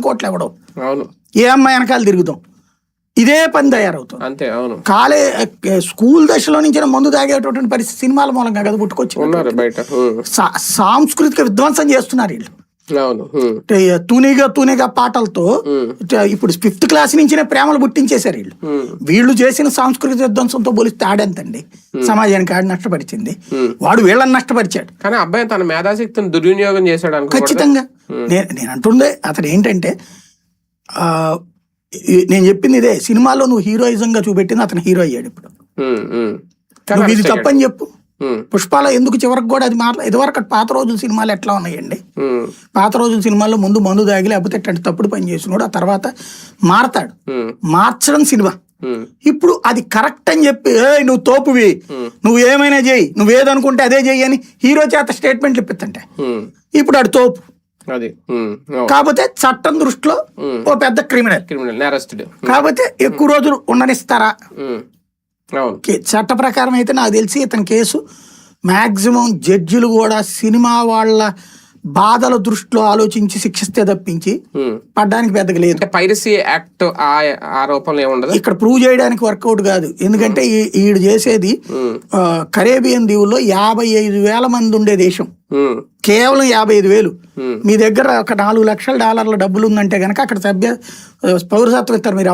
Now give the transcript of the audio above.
కోట్లు ఇవ్వడం అవును. ఏ అమ్మాయి వెనకాల తిరుగుతాం. ఇదే పని తయారవుతుంది. అంతే అవును. కాలే స్కూల్ దశలో నుంచి మందు తాగేటటువంటి పరిస్థితి సినిమాల మూలంగా కదా పుట్టుకొచ్చి సాంస్కృతిక విధ్వంసం చేస్తున్నారు వీళ్ళు. తూనిగా తూనిగా పాటలతో ఇప్పుడు ఫిఫ్త్ క్లాస్ నుంచినే ప్రేమలు పుట్టించేశారు వీళ్ళు. వీళ్ళు చేసిన సాంస్కృతిక విధ్వంసంతో పోలిస్తే ఆడెంతండి. సమాజానికి ఆడి నష్టపరిచింది. వాడు వీళ్ళని నష్టపరిచాడు. కానీ అబ్బాయి తన మేధాశక్తిని దుర్వినియోగం చేశాడు ఖచ్చితంగా. నేను నేను అంటుండే అతను ఏంటంటే నేను చెప్పింది ఇదే సినిమాలో నువ్వు హీరోయిజం గా చూపెట్టింది అతను హీరో అయ్యాడు ఇప్పుడు. ఇది తప్పని చెప్పు. పుష్పాల ఎందుకు చివరికి కూడా అది మాట్లా ఇదివరకు పాత రోజుల సినిమాలు ఎట్లా ఉన్నాయండి? పాత రోజుల సినిమాల్లో ముందు మందు దాగి లేకపోతే ఇట్లాంటి తప్పుడు పని చేసినోడు ఆ తర్వాత మారతాడు. మార్చడం సినిమా. ఇప్పుడు అది కరెక్ట్ అని చెప్పి ఏ నువ్వు తోపువి. నువ్వు ఏమైనా చేయి. నువ్వు ఏదనుకుంటే అదే చెయ్యి అని హీరో చేత స్టేట్మెంట్లు ఇప్పిస్తుంటే. ఇప్పుడు ఆడు తోపు. అది. అవును. కాకపోతే చట్టం దృష్టిలో ఓ పెద్ద క్రిమినల్. క్రిమినల్ నేరస్తుడు. కాకపోతే ఎక్కువ రోజులు ఉండనిస్తారా? చట్ట ప్రకారం అయితే నాకు తెలిసి ఇతని కేసు మాక్సిమం జడ్జిలు కూడా సినిమా వాళ్ళ బాధల దృష్టిలో ఆలోచించి శిక్షిస్తే తప్పించి ఉమ్. పడ్డానికి పెద్దగా లేదు పైరసీ యాక్ట్ ఆరోపణలు ఏముండదు ఇక్కడ ప్రూవ్ చేయడానికి వర్కౌట్ కాదు ఎందుకంటే ఈ- ఈడు చేసేది. ఆ, కరేబియన్ దీవుల్లో యాభై ఐదు వేల మంది ఉండే దేశం. కేవలం యాభై ఐదు వేలు. మీ దగ్గర ఒక నాలుగు లక్షల డాలర్ల డబ్బులు ఉందంటే గనక అక్కడ సభ్య పౌరసత్వం ఇస్తారు మీరు